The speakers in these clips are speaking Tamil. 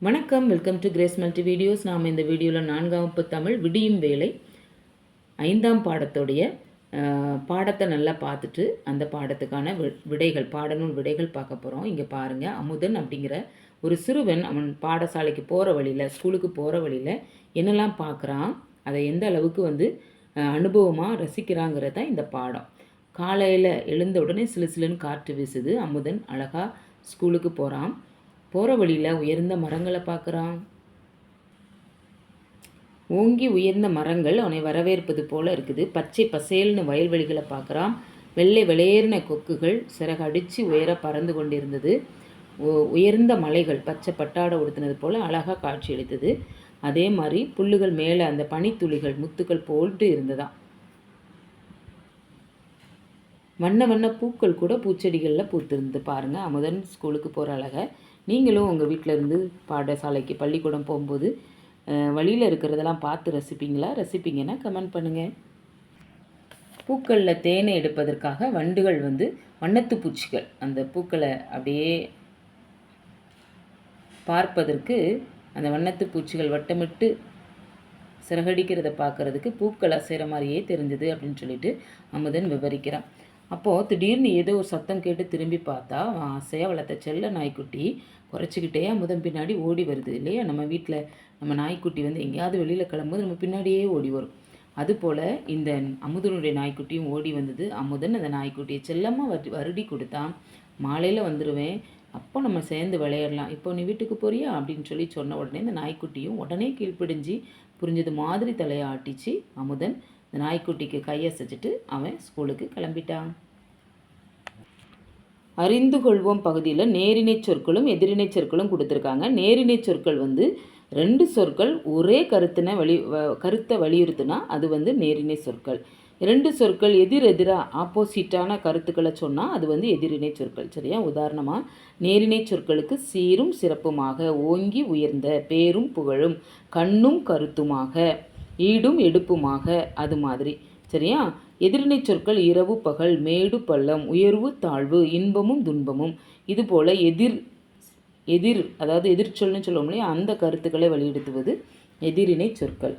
வணக்கம் welcome to grace multi videos நாம் இந்த வீடியோவில் நான்காம் வகுப்பு தமிழ் விடியும் வேலை ஐந்தாம் பாடத்துடைய பாடத்தை நல்லா பார்த்துட்டு அந்த பாடத்துக்கான விடைகள் பாடநூல் விடைகள் பார்க்க போகிறோம் இங்கே பாருங்கள் அமுதன் அப்படிங்கிற ஒரு சிறுவன் அவன் பாடசாலைக்கு போகிற வழியில் ஸ்கூலுக்கு போகிற வழியில் என்னெல்லாம் பார்க்குறான் அதை எந்த அளவுக்கு வந்து அனுபவமாக ரசிக்கிறாங்கிறது தான் இந்த பாடம். காலையில் எழுந்த உடனே சிலு சிலுன்னு காற்று வீசுது. அமுதன் அழகாக ஸ்கூலுக்கு போகிறான் போகிற வழியில் உயர்ந்த மரங்களை பார்க்குறான். ஓங்கி உயர்ந்த மரங்கள் அவனை வரவேற்பது போல இருக்குது. பச்சை பசேல்னு வயல்வெளிகளை பார்க்குறான். வெள்ளை வெளியேறின கொக்குகள் சிறகு அடித்து உயர பறந்து கொண்டிருந்தது. உ- உயர்ந்த மலைகள் பச்சை பட்டாடை உடுத்தினது போல் அழகாக காட்சியளித்தது அதே மாதிரி புல்லுகள் மேலே அந்த பனித்துளிகள் முத்துக்கள் போல்ட்டு இருந்ததாம். வண்ண வண்ண பூக்கள் கூட பூச்செடிகளில் பூத்திருந்து பாருங்கள் அமுதன் ஸ்கூலுக்கு போகிற அழகை. நீங்களும் உங்கள் வீட்டில் இருந்து பாடசாலைக்கு பள்ளிக்கூடம் போகும்போது வழியில் இருக்கிறதெல்லாம் பார்த்து ரசிப்பீங்களா? ரசிப்பீங்கன்னா கமெண்ட் பண்ணுங்கள் பூக்களில் தேனை எடுப்பதற்காக வண்டுகள் வந்து வண்ணத்து பூச்சிகள். அந்த பூக்களை அப்படியே பார்ப்பதற்கு அந்த வண்ணத்து பூச்சிகள் வட்டமிட்டு சிறகடிக்கிறத பார்க்கறதுக்கு பூக்கள் அசைகிற மாதிரியே தெரிஞ்சது அப்படின்னு சொல்லிட்டு அமுதன் விவரிக்கிறான். அப்போது திடீர்னு ஏதோ ஒரு சத்தம் கேட்டு திரும்பி பார்த்தா அவன் ஆசையாக வளர்த்த செல்ல நாய்க்குட்டி. குறைச்சிக்கிட்டே அமுதம் பின்னாடி ஓடி வருது. இல்லையா? நம்ம வீட்டில் நம்ம நாய்க்குட்டி வந்து எங்கேயாவது வெளியில் கிளம்பும்போது நம்ம பின்னாடியே ஓடி வரும். அதுபோல் இந்த அமுதனுடைய நாய்க்குட்டியும் ஓடி வந்தது. அமுதன் அந்த நாய்க்குட்டியை செல்லமாக வரு வருடி கொடுத்தான். மாலையில் வந்துடுவேன் அப்போ நம்ம சேர்ந்து விளையாடலாம். இப்போ நீ வீட்டுக்கு போறியா? அப்படின்னு சொல்லி சொன்ன உடனே இந்த நாய்க்குட்டியும் உடனே கீழ்ப்பிடிஞ்சு புரிஞ்சது மாதிரி தலையை ஆட்டிச்சு அமுதன். இந்த நாய்க்குட்டிக்கு கையசைச்சிட்டு அவன் ஸ்கூலுக்கு கிளம்பிட்டான். அறிந்து கொள்வோம் பகுதியில் நேரிணை சொற்களும் எதிரிணை சொற்களும் கொடுத்துருக்காங்க. நேரிணை சொற்கள் வந்து ரெண்டு சொற்கள் ஒரே கருத்தின வலி வ- கருத்தை வலியுறுத்துனா அது வந்து நேரிணை சொற்கள். ரெண்டு சொற்கள் எதிர் எதிராக ஆப்போசிட்டான கருத்துக்களை சொன்னால் அது வந்து எதிரிணை சொற்கள் சரியா? உதாரணமாக நேரிணை சொற்களுக்கு சீரும் சிறப்புமாக ஓங்கி உயர்ந்த பேரும் புகழும் கண்ணும் கருத்துமாக. ஈடும் எடுப்புமாக அது மாதிரி. சரியா? எதிரிணை சொற்கள் இரவு பகல் மேடு பள்ளம் உயர்வு தாழ்வு இன்பமும் துன்பமும். இதுபோல் எதிர் எதிர் அதாவது எதிர்ச்சொல்னு சொல்லுவோம் இல்லையா? அந்த கருத்துக்களை வெளியிடுத்துவது எதிரினை சொற்கள்.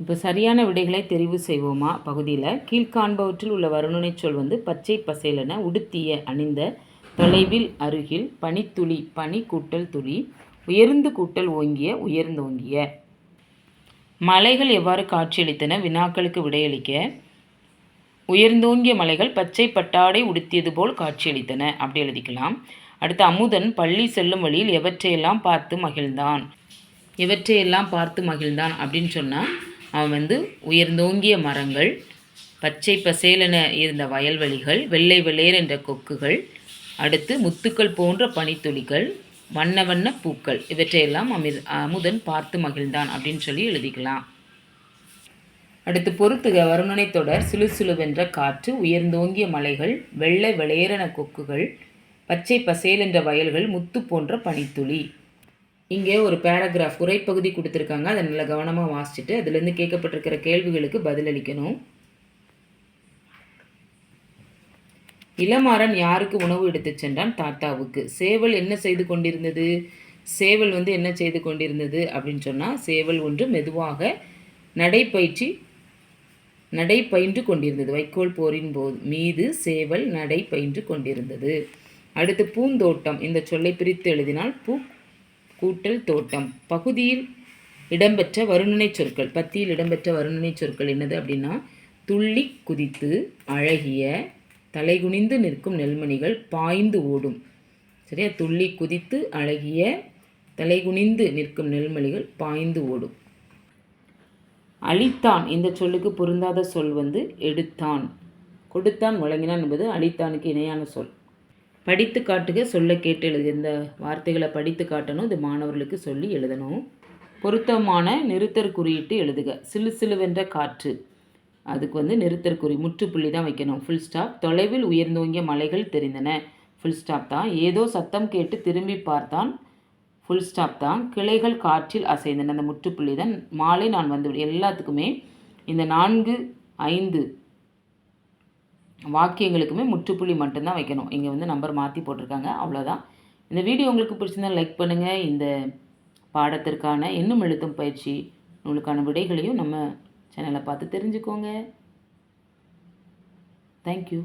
இப்போ சரியான விடைகளை தெரிவு செய்வோமா? பகுதியில் கீழ்காண்பவற்றில் உள்ள வருணனை சொல் வந்து பச்சை பசேலென உடுத்திய அணிந்த தொலைவில் அருகில் பனித்துளி பனி கூட்டல் துளி உயர்ந்து கூட்டல் ஓங்கிய உயர்ந்தோங்கிய. மலைகள் எவ்வாறு காட்சியளித்தன? வினாக்களுக்கு விடையளிக்க. உயர்ந்தோங்கிய மலைகள் பச்சை பட்டாடை உடுத்தியது போல் காட்சியளித்தன. அப்படி எழுதிக்கலாம். அடுத்து அமுதன் பள்ளி செல்லும் வழியில் எவற்றையெல்லாம் பார்த்து மகிழ்ந்தான்? எவற்றையெல்லாம் பார்த்து மகிழ்ந்தான்? அப்படின்னு சொன்னால் அவன் வந்து உயர்ந்தோங்கிய மரங்கள் பச்சை பசேலென இருந்த வயல்வெளிகள் வெள்ளை வெள்ளேர் என்ற கொக்குகள் அடுத்து முத்துக்கள் போன்ற பனித்துளிகள் வண்ண வண்ண பூக்கள். இவற்றையெல்லாம் அமிர் அமுதன் பார்த்து மகிழ்ந்தான் அப்படின்னு சொல்லி எழுதிக்கலாம். அடுத்து பொறுத்துக வருணனை தொடர் சிலு சிலுவென்ற காற்று உயர்ந்தோங்கிய மலைகள் வெள்ளை வெளியேறன கொக்குகள் பச்சை பசேல் என்ற வயல்கள் முத்து போன்ற பனித்துளி. இங்கே ஒரு பேராகிராஃப் உரைப்பகுதி கொடுத்துருக்காங்க. அதை நல்லா கவனமாக வாசிச்சுட்டு அதுலேருந்து கேட்கப்பட்டிருக்கிற கேள்விகளுக்கு பதிலளிக்கணும். இளமாறன் யாருக்கு உணவு எடுத்துச் சென்றான்? தாத்தாவுக்கு. சேவல் என்ன செய்து கொண்டிருந்தது? சேவல் வந்து என்ன செய்து கொண்டிருந்தது அப்படின்னு சொன்னால் சேவல் ஒன்று மெதுவாக நடைப்பயிற்சி நடை பயின்று கொண்டிருந்தது. வைக்கோல் போரின் போது மீது சேவல் நடை பயின்று கொண்டிருந்தது. அடுத்து பூந்தோட்டம். இந்த சொல்லை பிரித்து எழுதினால் பூ கூட்டல் தோட்டம். பகுதியில் இடம்பெற்ற வருணனை சொற்கள். பத்தியில் இடம்பெற்ற வருணனை சொற்கள் என்னது அப்படின்னா துள்ளி குதித்து அழகிய தலைகுனிந்து நிற்கும் நெல்மணிகள் பாய்ந்து ஓடும். சரியா? துள்ளி குதித்து அழகிய தலைகுனிந்து நிற்கும் நெல்மணிகள் பாய்ந்து ஓடும். அழித்தான். இந்த சொல்லுக்கு பொருந்தாத சொல் வந்து எடுத்தான். கொடுத்தான் வழங்கினான் என்பது அழித்தானுக்கு இணையான சொல். படித்து காட்டுக சொல்ல கேட்டு எழுது. இந்த வார்த்தைகளை படித்து காட்டணும். இது மாணவர்களுக்கு சொல்லி எழுதணும். பொருத்தமான நிறுத்தற் குறியிட்டு எழுதுக. சிலு சிலுவென்ற காற்று. அதுக்கு வந்து நிறுத்தற்குறி முற்றுப்புள்ளி தான் வைக்கணும். ஃபுல் ஸ்டாப் தொலைவில் உயர்ந்தோங்கிய மலைகள் தெரிந்தன. ஃபுல் ஸ்டாப் தான். ஏதோ சத்தம் கேட்டு திரும்பி பார்த்தான். ஃபுல் ஸ்டாப் தான். கிளைகள் காற்றில் அசைந்தன. அந்த முற்றுப்புள்ளி தான். மாலை நான் வந்து எல்லாத்துக்குமே இந்த நான்கு ஐந்து வாக்கியங்களுக்குமே முற்றுப்புள்ளி மட்டும்தான் வைக்கணும். இங்கே வந்து நம்பர் மாற்றி போட்டிருக்காங்க. அவ்வளோதான் இந்த வீடியோ உங்களுக்கு பிடிச்சிருந்தால் லைக் பண்ணுங்கள் இந்த பாடத்திற்கான இன்னும் எழுத்தும் பயிற்சி உங்களுக்கான விடைகளையும் நம்ம சேனலை பார்த்து தெரிஞ்சுக்கோங்க. தேங்க்யூ